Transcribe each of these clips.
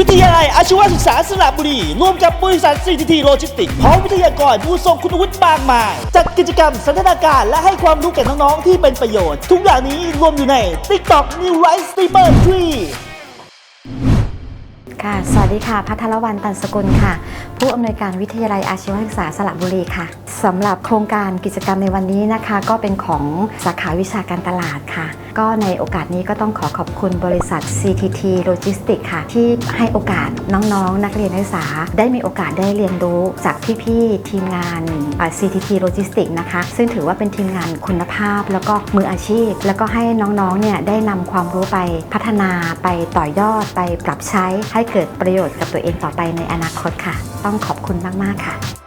วิทยาลัยอาชีวศึกษาสระบุรี ร่วมกับบริษัท CTT โลจิสติกส์พร้อมวิทยากรผู้ทรงคุณวุฒิมากมาย จัดกิจกรรมสันทนาการและให้ความรู้แก่น้อง ๆ ที่เป็นประโยชน์ ทุกอย่างนี้รวมอยู่ใน TikTok New Rise Steamer 3ค่ะ สวัสดีค่ะ พัทรวรรณตันสกุลค่ะ ผู้อำนวยการวิทยาลัยอาชีวศึกษาสระบุรีค่ะสำหรับโครงการกิจกรรมในวันนี้นะคะ ก็เป็นของสาขาวิชาการตลาดค่ะ ก็ในโอกาสนี้ก็ต้องขอขอบคุณบริษัท CTT Logistics ค่ะ ที่ให้โอกาสน้องๆ นักเรียนนักศึกษา ได้มีโอกาสได้เรียนรู้จากพี่ๆ ทีมงาน CTT Logistics นะคะ ซึ่งถือว่าเป็นทีมงานคุณภาพ แล้วก็มืออาชีพ แล้วก็ให้น้องๆ เนี่ยได้นำความรู้ไปพัฒนาไปต่อยอดไปปรับใช้ให้เกิดประโยชน์กับตัวเองต่อไปในอนาคตค่ะ ต้องขอบคุณมากๆค่ะ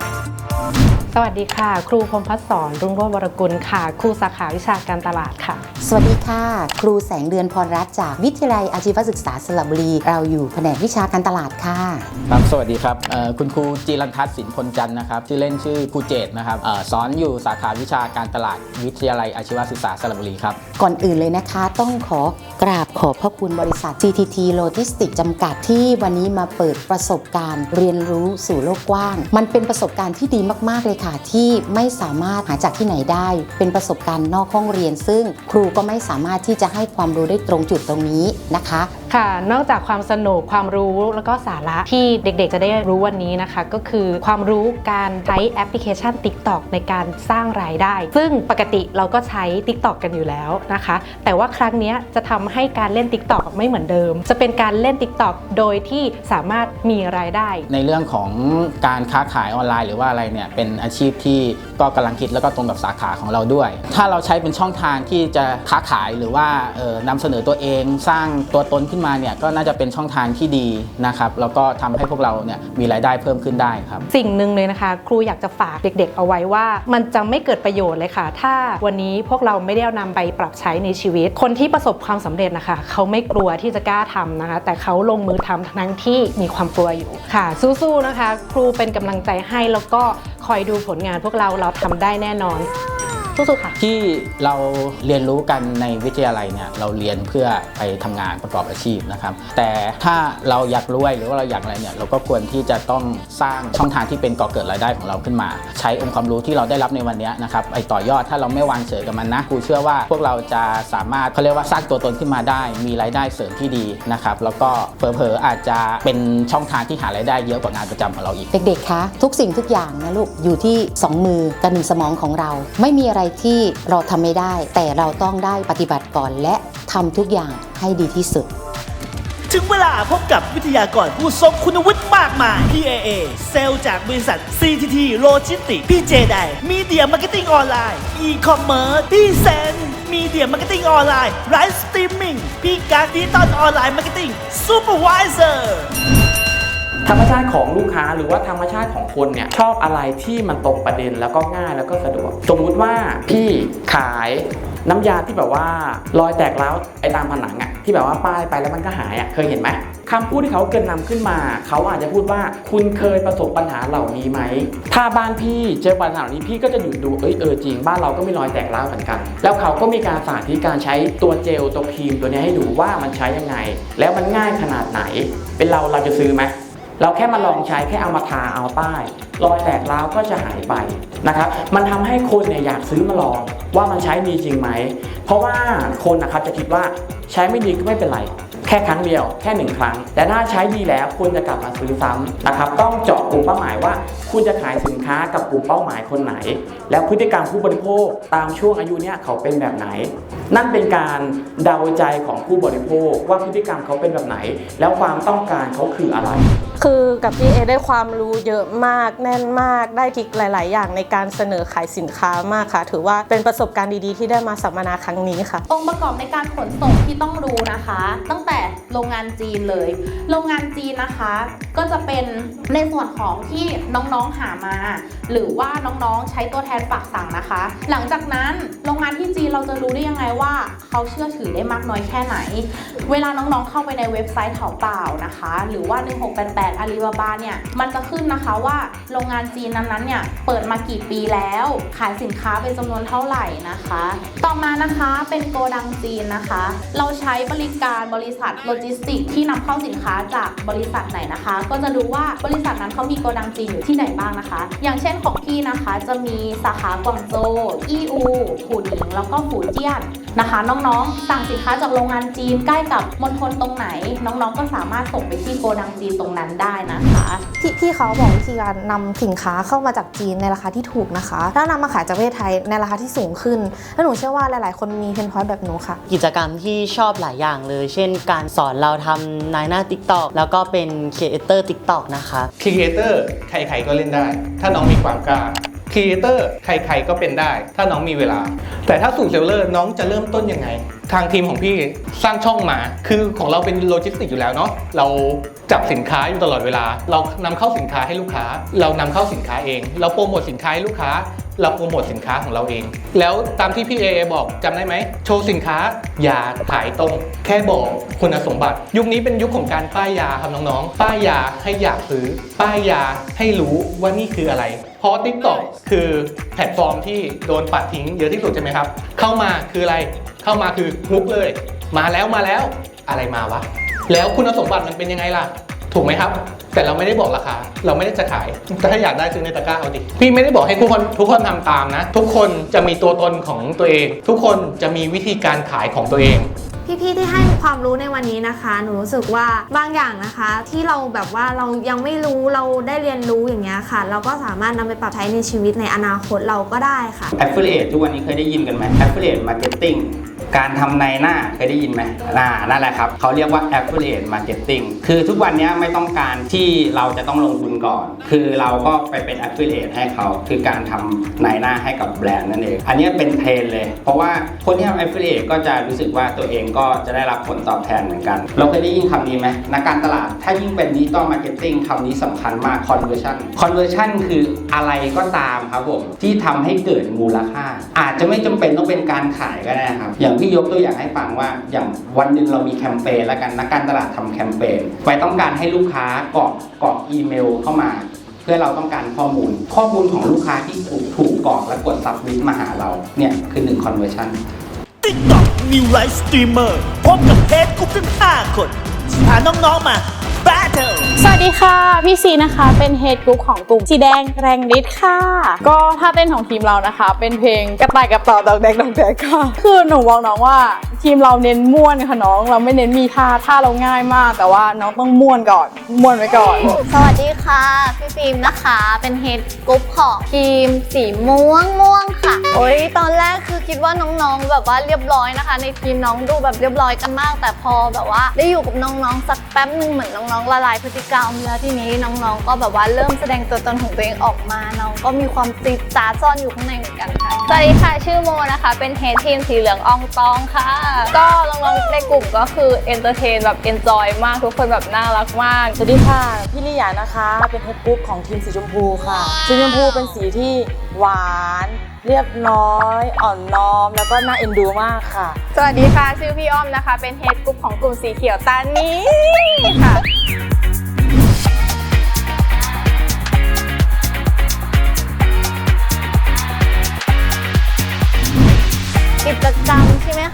สวัสดีค่ะ ครูพรหมพัฒน์สอนรุ่งโรจน์วรกุลค่ะ ครูสาขาวิชาการตลาดค่ะ สวัสดีค่ะ ครูแสงเดือนพรรัตน์จากวิทยาลัยอาชีวศึกษาสระบุรี เราอยู่แผนกวิชาการตลาดค่ะ ครับสวัสดีครับเอ่อคุณครูจีรันทัศน์สินพลจันทร์นะครับชื่อเล่นชื่อครูเจตนะครับเออสอนอยู่สาขาวิชาการตลาดวิทยาลัยอาชีวศึกษาสระบุรีครับ ก่อนอื่นเลยนะคะ ต้องขอกราบขอบพระคุณบริษัท CTT Logistics จำกัดที่วันนี้มาเปิดประสบการณ์ เรียนรู้สู่โลกกว้าง มันเป็นประสบการณ์ที่ดีมากๆเลยค่ะที่ไม่สามารถหาจากที่ไหนได้ เป็นประสบการณ์นอกห้องเรียน ซึ่งครูก็ไม่สามารถที่จะให้ความรู้ได้ตรงจุดตรงนี้นะคะค่ะ นอกจากความสนุกความรู้แล้วก็สาระที่เด็กๆ จะได้รู้วันนี้นะคะ ก็คือความรู้การใช้แอปพลิเคชัน TikTok ในการสร้างรายได้ ซึ่งปกติเราก็ใช้ TikTok กันอยู่แล้วนะคะ แต่ว่าครั้งนี้จะทำให้การเล่น TikTok ไม่เหมือนเดิม จะเป็นการเล่น TikTok โดยที่สามารถมีรายได้ ในเรื่องของการค้าขายออนไลน์หรือว่าอะไรเนี่ยเป็นอาชีพที่ก็กำลังคิดแล้วก็ตรงกับสาขาของเราด้วย ถ้าเราใช้เป็นช่องทางที่จะค้าขายหรือว่าเอ่อนำเสนอตัวเองสร้างตัวตนขึ้นมาเนี่ยก็น่าจะเป็นช่องทางที่ดีนะครับแล้วก็ทำให้พวกเราเนี่ยมีรายได้เพิ่มขึ้นได้ครับ สิ่งหนึ่งเลยนะคะ ครูอยากจะฝากเด็ก ๆ เอาไว้ว่า มันจะไม่เกิดประโยชน์เลยค่ะ ถ้าวันนี้พวกเราไม่ได้เอานำไปปรับใช้ในชีวิต คนที่ประสบความสำเร็จนะคะ เขาไม่กลัวที่จะกล้าทำนะคะ แต่เขาลงมือทำทั้งที่มีความกลัวอยู่ค่ะ สู้ๆนะคะ ครูเป็นกำลังใจให้แล้วก็คอยดูผลงานพวกเราเราทำได้แน่นอน สู้ๆค่ะ ที่เราเรียนรู้กันในวิทยาลัยเนี่ยเราเรียนเพื่อไปทำงานประกอบอาชีพนะครับ แต่ถ้าเราอยากรวยหรือว่าเราอยากอะไรเนี่ยเราก็ควรที่จะต้องสร้างช่องทางที่เป็นก่อเกิดรายได้ของเราขึ้นมา ใช้องค์ความรู้ที่เราได้รับในวันเนี้ยนะครับไปต่อยอดถ้าเราไม่วางเฉยกับมันนะครูเชื่อว่าพวกเราจะสามารถเขาเรียกว่าสร้างตัวตนขึ้นมาได้ มีรายได้เสริมที่ดีนะครับแล้วก็เผลอๆอาจจะเป็นช่องทางที่หารายได้เยอะกว่างานประจำของเราอีกเด็กๆคะทุกสิ่งทุกอย่างนะลูกอยู่ที่ 2 มือกับหนึ่งสมองของเรา ไม่มีอะไรที่เราทำไม่ได้ แต่เราต้องได้ปฏิบัติก่อนและทำทุกอย่างให้ดีที่สุด ถึงเวลาพบกับวิทยากรผู้ทรงคุณวุฒิมากมาย PAA เซลล์จากบริษัท CTT Logistics พี่เจไดมีเดียมาร์เก็ตติ้งออนไลน์ e-commerce พี่เซนมีเดียมาร์เก็ตติ้งออนไลน์ไลฟ์สตรีมมิ่งพี่การดิจิตอลออนไลน์มาร์เก็ตติ้งซูเปอร์วิเซอร์ ธรรมชาติของลูกค้าหรือว่าธรรมชาติของคนเนี่ยชอบอะไรที่มันตรงประเด็นแล้วก็ง่ายแล้วก็สะดวก สมมุติว่าพี่ขายน้ำยาที่แบบว่ารอยแตกแล้วไอ้ตามผนังอะที่แบบว่าป้ายไปแล้วมันก็หายอะเคยเห็นไหมคำพูดที่เขาเกินนำขึ้นมา เขาอาจจะพูดว่าคุณเคยประสบปัญหาเหล่านี้ไหม ถ้าบ้านพี่เจอปัญหาเหล่านี้พี่ก็จะหยุดดูเอ้ยเออจริงบ้านเราก็มีรอยแตกร้าวเหมือนกัน แล้วเขาก็มีการสาธิตการใช้ตัวเจลตัวครีมตัวนี้ให้ดูว่ามันใช้ยังไง แล้วมันง่ายขนาดไหน เป็นเราเราจะซื้อไหม เราแค่มาลองใช้แค่เอามาทาเอาป้ายรอยแตกร้าวก็จะหายไปนะครับมันทำให้คนเนี่ยอยากซื้อมาลองว่ามันใช้ดีจริงไหม เพราะว่าคนนะครับจะคิดว่าใช้ไม่ดีก็ไม่เป็นไร แค่ครั้งเดียวแค่หนึ่งครั้ง แต่ถ้าใช้ดีแล้วคุณจะกลับมาซื้อซ้ำนะครับต้องเจาะกลุ่มเป้าหมายว่า คุณจะขายสินค้ากับกลุ่มเป้าหมายคนไหน แล้วพฤติกรรมผู้บริโภคตามช่วงอายุเนี่ยเขาเป็นแบบไหน นั่นเป็นการเดาใจของผู้บริโภคว่าพฤติกรรมเขาเป็นแบบไหน แล้วความต้องการเขาคืออะไร คือกับพี่เอได้ความรู้เยอะมากแน่นมากได้ทริกหลาย ๆ อย่างในการเสนอขายสินค้ามากค่ะ ถือว่าเป็นประสบการณ์ดี ๆ ที่ได้มาสัมมนาครั้งนี้ค่ะ องค์ประกอบในการขนส่งที่ต้องรู้นะคะ ตั้งแต่โรงงานจีนเลย โรงงานจีนนะคะ ก็จะเป็นในส่วนของที่น้องๆหามา หรือว่าน้องๆใช้ตัวแทนฝากสั่งนะคะ หลังจากนั้นโรงงานที่จีนเราจะรู้ได้ยังไงว่าเขาเชื่อถือได้มากน้อยแค่ไหน เวลาน้องๆเข้าไปในเว็บไซต์เถาเปล่านะคะ หรือว่า 1688 Alibaba เนี่ย มันจะขึ้นนะคะว่าโรงงานจีนนั้นๆเนี่ย เปิดมากี่ปีแล้ว ขายสินค้าเป็นจำนวนเท่าไหร่นะคะ ต่อมานะคะเป็นโกดังจีนนะคะ เราใช้บริการบริษัทโลจิสติกที่นำเข้าสินค้าจากบริษัทไหนนะคะ ก็จะดูว่าบริษัทนั้นเขามีโกดังจีนอยู่ที่ไหนบ้างนะคะ อย่างเช่นของพี่นะคะจะมีสาขากวางโจวอีอูผูหนิง แล้วก็ฝูเจี้ยนนะคะ น้องๆ สั่งสินค้าจากโรงงานจีนใกล้กับมณฑลตรงไหน น้องๆ ก็สามารถส่งไปที่โกดังจีนตรงนั้นได้นะคะที่พี่เขาบอกวิธีการนำสินค้าเข้ามาจากจีนในราคาที่ถูกนะคะ แล้วนำมาขายจากประเทศไทยในราคาที่สูงขึ้น และหนูเชื่อว่าหลาย ๆ คนมีเพนพอยต์แบบหนูค่ะ กิจกรรมที่ชอบหลายอย่างเลย เช่น การสอนเราทำนายหน้า TikTok แล้วก็เป็นครีเอเตอร์ TikTok นะคะครีเอเตอร์ใครๆก็เล่นได้ ถ้าน้องมีความกล้าค รีเอเตอร์ใครๆก็เป็นได้ ถ้าน้องมีเวลา แต่ถ้าสู่เซลเลอร์น้องจะเริ่มต้นยังไง ทางทีมของพี่สร้างช่องมา คือของเราเป็นโลจิสติกอยู่แล้วเนาะเราจับสินค้าอยู่ตลอดเวลา เรานำเข้าสินค้าให้ลูกค้า เรานำเข้าสินค้าเอง เราโปรโมทสินค้าให้ลูกค้า เราโปรโมทสินค้าของเราเอง แล้วตามที่พี่เอบอกจำได้ไหมโชว์สินค้าอย่าขายตรง แค่บอกคุณสมบัติ ยุคนี้เป็นยุคของการป้ายยาครับน้องๆป้ายยาให้อยากซื้อป้ายยาให้รู้ว่านี่คืออะไร เพราะ TikTok คือแพลตฟอร์มที่โดนปัดทิ้งเยอะที่สุดใช่ไหมครับ เข้ามาคืออะไรเข้ามาคือฮุกเลย มาแล้วมาแล้วอะไรมาวะ แล้วคุณสมบัติมันเป็นยังไงล่ะ ถูกไหมครับ แต่เราไม่ได้บอกราคา เราไม่ได้จะขายแต่ถ้าอยากได้ซื้อในตะกร้าเอาดิ พี่ไม่ได้บอกให้ทุกคนทุกคนทำตามนะ ทุกคนจะมีตัวตนของตัวเอง ทุกคนจะมีวิธีการขายของตัวเองพี่ๆที่ให้ความรู้ในวันนี้นะคะ หนูรู้สึกว่าบางอย่างนะคะ ที่เราแบบว่าเรายังไม่รู้เราได้เรียนรู้อย่างเงี้ยค่ะ เราก็สามารถนำไปปรับใช้ในชีวิตในอนาคตเราก็ได้ค่ะ Affiliate ทุกวันนี้เคยได้ยินกันไหม Affiliate Marketing การทำในหน้าเคยได้ยินไหมอ่านั่นแหละครับเขาเรียกว่า Affiliate Marketing คือทุกวันนี้ไม่ต้องการที่เราจะต้องลงทุนก่อน คือเราก็ไปเป็น Affiliate ให้เขา คือการทำในหน้าให้กับแบรนด์นั่นเอง อันนี้เป็นเทรนเลย เพราะว่าคนที่ทำ Affiliate ก็จะรู้สึกว่าตัวเองก็จะได้รับผลตอบแทนเหมือนกัน เราเคยได้ยินคำนี้ไหมนักการตลาด ถ้ายิ่งเป็น Digital Marketing คำนี้สำคัญมาก Conversion Conversion คืออะไรก็ตามครับผมที่ทำให้เกิดมูลค่า อาจจะไม่จำเป็นต้องเป็นการขายก็ได้ครับอย่างพี่ยกตัวอย่างให้ฟังว่าอย่างวันหนึ่งเรามีแคมเปญแล้วกันนักการตลาดทำแคมเปญไปต้องการให้ลูกค้ากรอกกรอกอีเมลเข้ามา เพื่อเราต้องการข้อมูล ข้อมูลของลูกค้าที่ถูกถูกกรอกและกดซับมิทมาหาเราเนี่ยคือ1 conversion TikTok New Live Streamer พบกับเทสกุ๊ปทั้ง5คนพาน้องๆมา สวัสดีค่ะ พี่ซีนะคะ เป็นเฮดกรุ๊ปของกลุ่มสีแดงแรงฤทธิ์ค่ะ ก็ถ้าเต้นของทีมเรานะคะ เป็นเพลงกระต่ายกับต่อดอกแดงดอกแดงค่ะ คือหนูบอกน้องว่าทีมเราเน้นม่วนค่ะน้อง เราไม่เน้นมีท่าท่าเราง่ายมาก แต่ว่าน้องต้องม่วนก่อนม่วนไว้ก่อน สวัสดีค่ะพี่ฟิล์มนะคะ เป็นเฮดกรุ๊ปของทีมสีม่วงม่วงค่ะ โอ้ยตอนแรกคือคิดว่าน้องๆ แบบว่าเรียบร้อยนะคะ ในทีมน้องดูแบบเรียบร้อยกันมาก แต่พอแบบว่าได้อยู่กับน้องๆสักแป๊บหนึ่งเหมือนน้องๆละลายพฤติกรรมแล้วทีนี้น้องๆ ก็แบบว่าเริ่มแสดงตัวตนของตัวเองออกมา น้องก็มีความติดจาดซ่อนอยู่ข้างในเหมือนกันค่ะ สวัสดีค่ะ ชื่อโมนะคะ เป็นเฮดทีมสีเหลืองอองตองค่ะ ก็น้องๆ ในกลุ่มก็คือเอนเตอร์เทนแบบเอนจอยมาก ทุกคนแบบน่ารักมาก สวัสดีค่ะ พี่ลิยานะคะ เป็นเฮดกรุ๊ปของทีมสีชมพูค่ะ สีชมพูเป็นสีที่หวานเรียบร้อย อ่อนน้อม แล้วก็น่าเอ็นดูมากค่ะ สวัสดีค่ะ ชื่อพี่อ้อมนะคะ เป็นเฮดกรุ๊ปของกลุ่มสีเขียวตานี้ค่ะ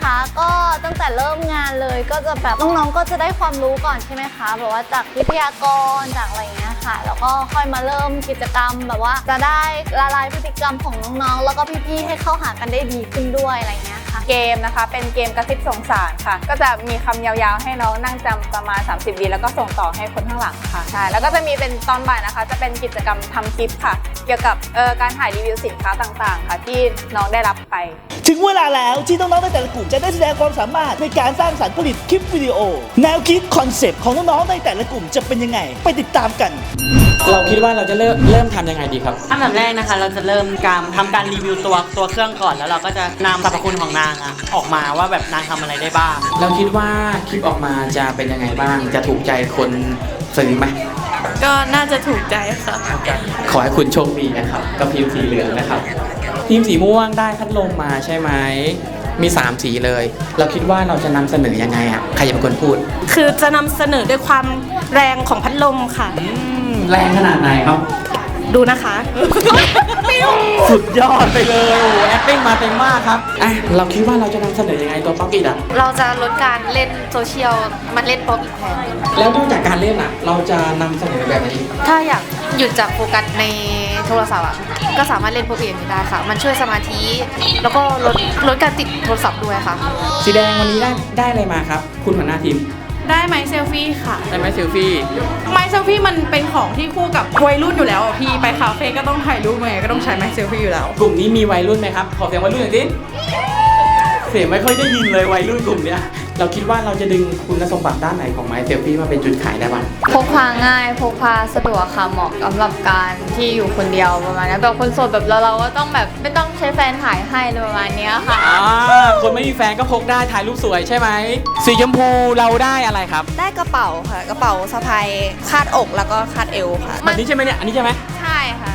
คะ ก็ตั้งแต่เริ่มงานเลยก็จะแบบน้องๆก็จะได้ความรู้ก่อนใช่ไหมคะแบบว่าจากวิทยากรจากอะไรเงี้ยค่ะ แล้วก็ค่อยมาเริ่มกิจกรรมแบบว่าจะได้ละลายพฤติกรรมของน้องๆ แล้วก็พี่ๆให้เข้าหากันได้ดีขึ้นด้วยอะไรเงี้ย คะ เกมนะคะเป็นเกมกระซิบสงสารค่ะ ก็จะมีคำยาวๆ ให้น้องนั่งจำประมาณ 30วิแล้วก็ส่งต่อให้คนข้างหลังค่ะใช่แล้วก็จะมีเป็นตอนบ่ายนะคะ จะเป็นกิจกรรมทำคลิปค่ะ เกี่ยวกับเอ่อการถ่ายรีวิวสินค้าต่างๆ ค่ะ ที่น้องได้รับไป ถึงเวลาแล้วที่น้องๆในแต่ละกลุ่มจะได้แสดงความสามารถในการสร้างสรรค์ผลิตคลิปวิดีโอ แนวคิดคอนเซปต์ของน้องๆในแต่ละกลุ่มจะเป็นยังไง ไปติดตามกัน เราคิดว่าเราจะเริ่มเริ่มทำยังไงดีครับอันดับแรกนะคะ เราจะเริ่มการทำการรีวิวตัวตัวเครื่องก่อน แล้วเราก็จะนำสรรพคุณของนางอะออกมาว่าแบบนางทำอะไรได้บ้าง เราคิดว่าคลิปออกมาจะเป็นยังไงบ้าง จะถูกใจคนซื้อไหมก็น่าจะถูกใจค่ะ ขอให้คุณโชคดีนะครับ กับทีมสีเหลืองนะครับ ทีมสีม่วงได้พัดลมมาใช่ไหมมี 3 สีเลย เราคิดว่าเราจะนำเสนอยังไงอะใครจะเป็นคนพูด คือจะนำเสนอด้วยความแรงของพัดลมค่ะ แรงขนาดไหนครับ ดูนะคะ สุดยอดไปเลยโอ้โห acting มาเต็มมากครับอะเราคิดว่าเราจะนำเสนอยังไงตัวป๊อกอิดอะ เราจะลดการเล่นโซเชียลมันเล่นโป๊กอีกแทนแล้วนอกจากการเล่นอะ เราจะนำเสนอแบบไหนอีกถ้าอยากหยุดจากโฟกัสในโทรศัพท์อะก็สามารถเล่นโป๊กเกมได้ค่ะ มันช่วยสมาธิ แล้วก็ลดลดการติดโทรศัพท์ด้วยค่ะ สีแดงวันนี้ได้ได้อะไรมาครับ คุณหัวหน้าทีม ได้ไหมเซลฟี่ค่ะ ได้ไหมเซลฟี่ ไมค์เซลฟี่มันเป็นของที่คู่กับวัยรุ่นอยู่แล้วอะพี่ไปคาเฟ่ก็ต้องถ่ายรูปไงก็ต้องใช้ไมค์เซลฟี่อยู่แล้ว กลุ่มนี้มีวัยรุ่นไหมครับ ขอเสียงวัยรุ่นหน่อยดิเสียงไม่ค่อยได้ยินเลยวัยรุ่นกลุ่มเนี้ย เราคิดว่าเราจะดึงคุณสมบัติด้านไหนของไม้เซลฟี่มาเป็นจุดขายได้บ้างพกพาง่ายพกพาสะดวกค่ะเหมาะสำหรับการที่อยู่คนเดียวประมาณนี้แบบคนโสดแบบเราเราก็ต้องแบบไม่ต้องใช้แฟนถ่ายให้เลยประมาณเนี้ยค่ะ อ่าคนไม่มีแฟนก็พกได้ถ่ายรูปสวยใช่ไหมสีชมพูเราได้อะไรครับได้กระเป๋าค่ะ กระเป๋าสะพายคาดอกแล้วก็คาดเอวค่ะ แบบนี้ใช่ไหมเนี่ยอันนี้ใช่ไหมใช่ค่ะ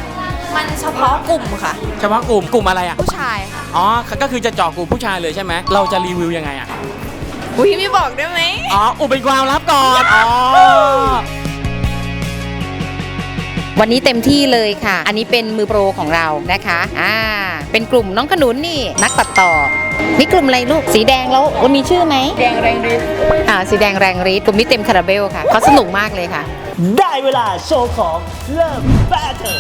มันเฉพาะกลุ่มค่ะ เฉพาะกลุ่มกลุ่มอะไรอะผู้ชายค่ะ อ๋อก็คือจะเจาะกลุ่มผู้ชายเลยใช่ไหมเราจะรีวิวยังไงอะ อุ้ยไม่บอกได้ไหมอ๋ออุบเป็นความลับก่อนอ๋อวันนี้เต็มที่เลยค่ะ อันนี้เป็นมือโปรของเรานะคะ อ่า เป็นกลุ่มน้องขนุนนี่นักตัดต่อ นี่กลุ่มอะไรลูก สีแดงแล้ววันมีชื่อไหม แดงแรงฤทธิ์อ่า สีแดงแรงฤทธิ์กลุ่มนี้เต็มคาราเบลค่ะเขาสนุกมากเลยค่ะ ได้เวลาโชว์ของเริ่มแบทเทิล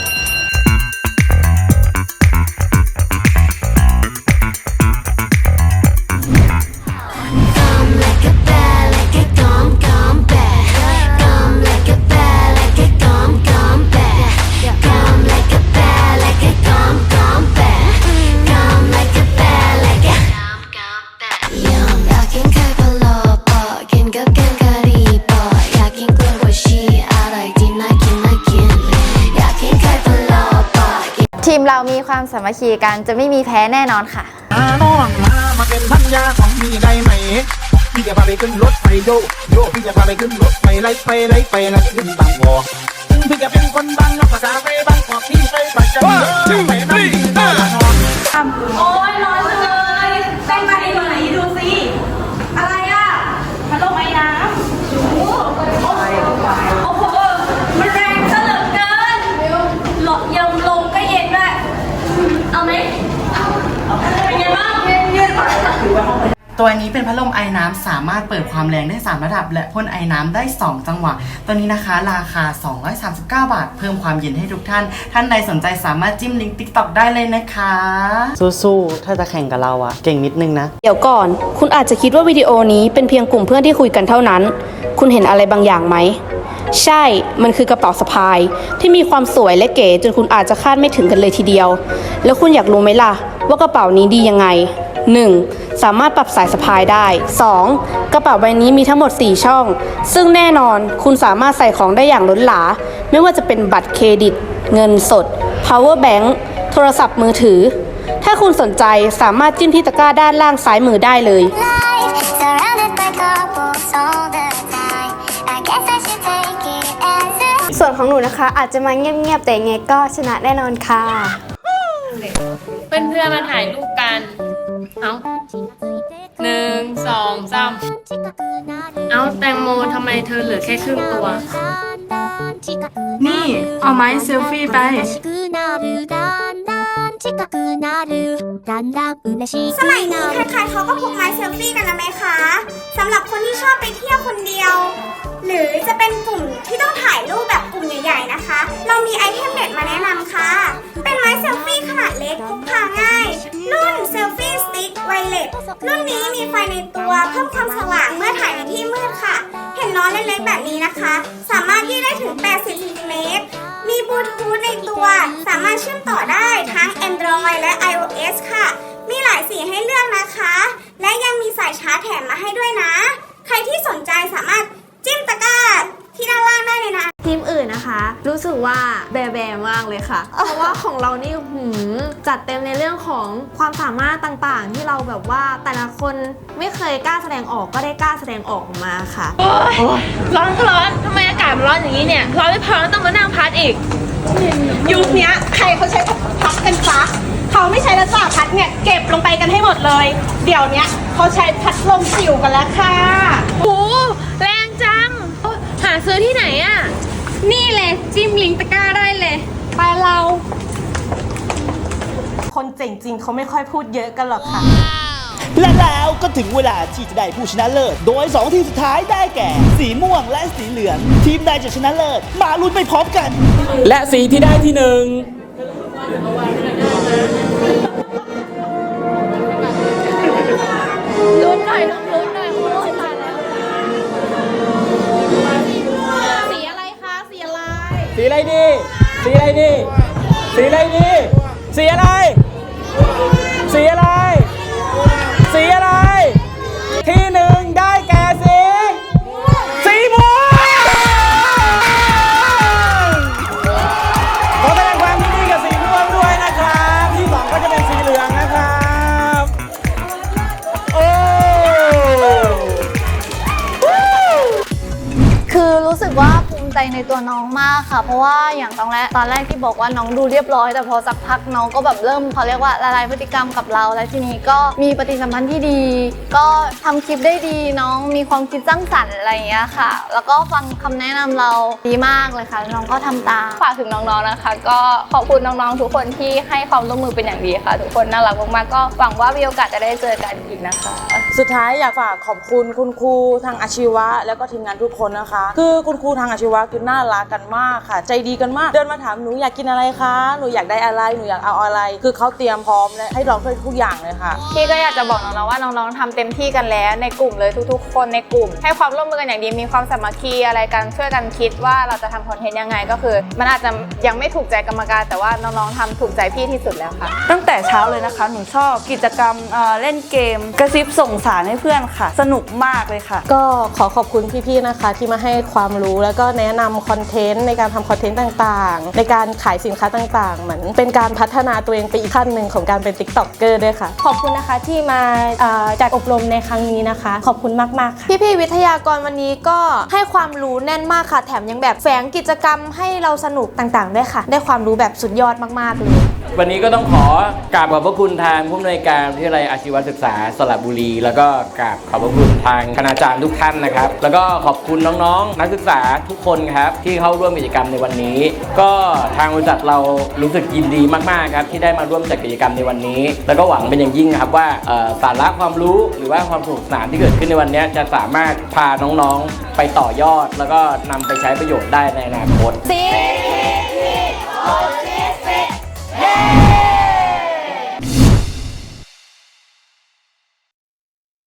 เรามีความสามัคคีกันจะไม่มีแพ้แน่นอนค่ะน้องมา มาเป็นพันยาของพี่ได้ไหม พี่จะพาไปขึ้นรถไฟโยโยพี่จะพาไปขึ้นรถไฟไล่ไปไล่ไปแล้วขึ้นบางวอถึงพี่จะเป็นคนบางนอกภาษาไปบางกอกพี่ไปประจำไปนั่งที่หน้าละนอน โอ้ยร้ ตัวนี้เป็นพัดลมไอ้น้ำสามารถเปิดความแรงได้ 3 ระดับ และพ่นไอ้น้ำได้ 2 จังหวะ ตัวนี้นะคะ ราคา 239 บาท เพิ่มความเย็นให้ทุกท่าน ท่านใดสนใจสามารถจิ้มลิงก์ TikTok ได้เลยนะคะ สู้ๆ ถ้าจะแข่งกับเราอะเก่งนิดนึงนะ เดี๋ยวก่อน คุณอาจจะคิดว่าวิดีโอนี้เป็นเพียงกลุ่มเพื่อนที่คุยกันเท่านั้น คุณเห็นอะไรบางอย่างไหมใช่ มันคือกระเป๋าสะพาย ที่มีความสวยและเก๋จนคุณอาจจะคาดไม่ถึงกันเลยทีเดียว แล้วคุณอยากรู้ไหมล่ะ ว่ากระเป๋านี้ดียังไง 1. สามารถปรับสายสะพายได้ 2. กระเป๋าใบนี้มีทั้งหมด 4 ช่อง ซึ่งแน่นอนคุณสามารถใส่ของได้อย่างล้นหลา ไม่ว่าจะเป็นบัตรเครดิต เงินสด power bank โทรศัพท์มือถือ ถ้าคุณสนใจสามารถจิ้มที่ตะกร้าด้านล่างซ้ายมือได้เลย Surrounded by couples all the time I guess I should take it as a ส่วนของหนูนะคะอาจจะมาเงียบๆแต่ยังไงก็ชนะแน่นอนค่ะ เพื่อนเพื่อนๆมาถ่ายรูปกัน เอาหนึ่งสองสามเอาแตงโมทำไมเธอเหลือแค่ครึ่งตัว นี่ เอาไม้เซลฟี่ไปสมัยนี้ใครๆเขาก็พกไม้เซลฟี่กันนะไหมคะสำหรับคนที่ชอบไปเที่ยวคนเดียว หรือจะเป็นกลุ่มที่ต้องถ่ายรูปแบบกลุ่มใหญ่ ๆ นะคะ เรามีไอเทมเด็ดมาแนะนำค่ะ รุ่นนี้มีไฟในตัวเพิ่มความสว่างเมื่อถ่ายในที่มืดค่ะ เห็นน้องเล็กๆแบบนี้นะคะ สามารถยืดได้ถึง 80ซนติเมตร มีบลูทูธในตัว สามารถเชื่อมต่อได้ทั้ง Android และ iOS ค่ะ มีหลายสีให้เลือกนะคะ และยังมีสายชาร์จแถมมาให้ด้วยนะ ใครที่สนใจสามารถจิ้มตะกร้า ที่ด้านล่างได้เลยนะ ทีมอื่นนะคะ รู้สึกว่าแบแบมากเลยค่ะ เพราะว่าของเรานี่หืมจัดเต็มในเรื่องของความสามารถต่างๆ ที่เราแบบว่าแต่ละคนไม่เคยกล้าแสดงออกก็ได้กล้าแสดงออกมาค่ะ โอ้ยร้อนก็ร้อนทำไมอากาศมันร้อนอย่างนี้เนี่ย ร้อนไม่พอต้องมานั่งพัดอีก ยุคนี้ใครเขาใช้พัดกันฟ้าเขาไม่ใช้แล้วจ้าพัดเนี่ยเก็บลงไปกันให้หมดเลย เดี๋ยวเนี้ยเขาใช้พัดลมสิวกันแล้วค่ะโหแรงจังหา ซื้อที่ไหนอะ นี่เลยจิ้มลิงก์ตะกร้าได้เลยไปเรา คนเจ๋งจริงเขาไม่ค่อยพูดเยอะกันหรอกค่ะ และแล้วก็ถึงเวลาที่จะได้ผู้ชนะเลิศ โดย 2 ทีมสุดท้ายได้แก่ สีม่วงและสีเหลือง ทีมใดจะชนะเลิศ มาลุ้นไปพร้อมกัน และสีที่ได้ที่หนึ่ง สีอะไรดี สีอะไรดี สีอะไรดี สีอะไร สีอะไร ใจในตัวน้องมากค่ะ เพราะว่าอย่างตอนแรกตอนแรกที่บอกว่าน้องดูเรียบร้อย แต่พอสักพักน้องก็แบบเริ่มเขาเรียกว่าละลายพฤติกรรมกับเรา แล้วทีนี้ก็มีปฏิสัมพันธ์ที่ดี ก็ทำคลิปได้ดีน้องมีความคิดสร้างสรรค์อะไรอย่างเงี้ยค่ะ แล้วก็ฟังคำแนะนำเราดีมากเลยค่ะน้องก็ทำตามฝากถึงน้องๆนะคะ ก็ขอบคุณน้องๆทุกคนที่ให้ความร่วมมือเป็นอย่างดีค่ะ ทุกคนน่ารักมากๆก็หวังว่ามีโอกาสจะได้เจอกันอีกนะคะ สุดท้ายอยากฝากขอบคุณคุณครูทางอาชีวะ แล้วก็ทีมงานทุกคนนะคะ คือคุณครูทางอาชีวะคือน่ารักกันมากค่ะ ใจดีกันมาก เดินมาถามหนูอยากกินอะไรคะ หนูอยากได้อะไร หนูอยากเอาอะไร คือเขาเตรียมพร้อมและให้เราทุกอย่างเลยค่ะ พี่ก็อยากจะบอกน้องๆว่าน้องๆทำเต็มที่กันแล้วในกลุ่มเลยทุกๆ คนในกลุ่ม ให้ความร่วมมือกันอย่างดีมีความสามัคคีอะไรกันช่วยกันคิดว่าเราจะทำคอนเทนต์ยังไงก็คือ มันอาจจะยังไม่ถูกใจกรรมการ แต่ว่าน้องๆทำถูกใจพี่ที่สุดแล้วค่ะ ตั้งแต่เช้าเลยนะคะ หนูชอบกิจกรรมเอ่อเล่นเกม กระซิบส่งสารให้เพื่อนค่ะ สนุกมากเลยค่ะ ก็ขอขอบคุณพี่ๆนะคะ ที่มาให้ความรู้แล้วก็แนะนำคอนเทนต์ในการทำคอนเทนต์ต่างๆ ในการขายสินค้าต่างๆ เหมือนเป็นการพัฒนาตัวเองไปอีกขั้นหนึ่งของการเป็น t ิ k t o k เกอร์ด้วยค่ะ ขอบคุณนะคะที่มาเอ่อจัดอบรมในครั้งนี้นะคะ ขอบคุณมากๆค่ะ พี่ๆวิทยากรวันนี้ก็ให้ความรู้แน่นมากค่ะ แถมยังแบบแฝงกิจกรรมให้เราสนุกต่างๆด้วยค่ะ ได้ความรู้แบบสุดยอดมากๆเลยวันนี้ก็ต้องขอกราบขอบพระคุณทางผู้อำนวยการวิทยาลัยอาชีวศึกษาสระบุรี แล้วก็กราบขอบพระคุณทางคณาจารย์ทุกท่านนะครับ แล้วก็ขอบคุณน้องๆ นักศึกษาทุกคนครับที่เข้าร่วมกิจกรรมในวันนี้ ก็ทางบริษัทเรารู้สึกยินดีมากๆครับที่ได้มาร่วมจัดกิจกรรมในวันนี้ แล้วก็หวังเป็นอย่างยิ่งครับว่าสาระความรู้หรือว่าความสนุกสนานที่เกิดขึ้นในวันนี้จะสามารถพาน้องๆไปต่อยอด แล้วก็นำไปใช้ประโยชน์ได้ในอนาคต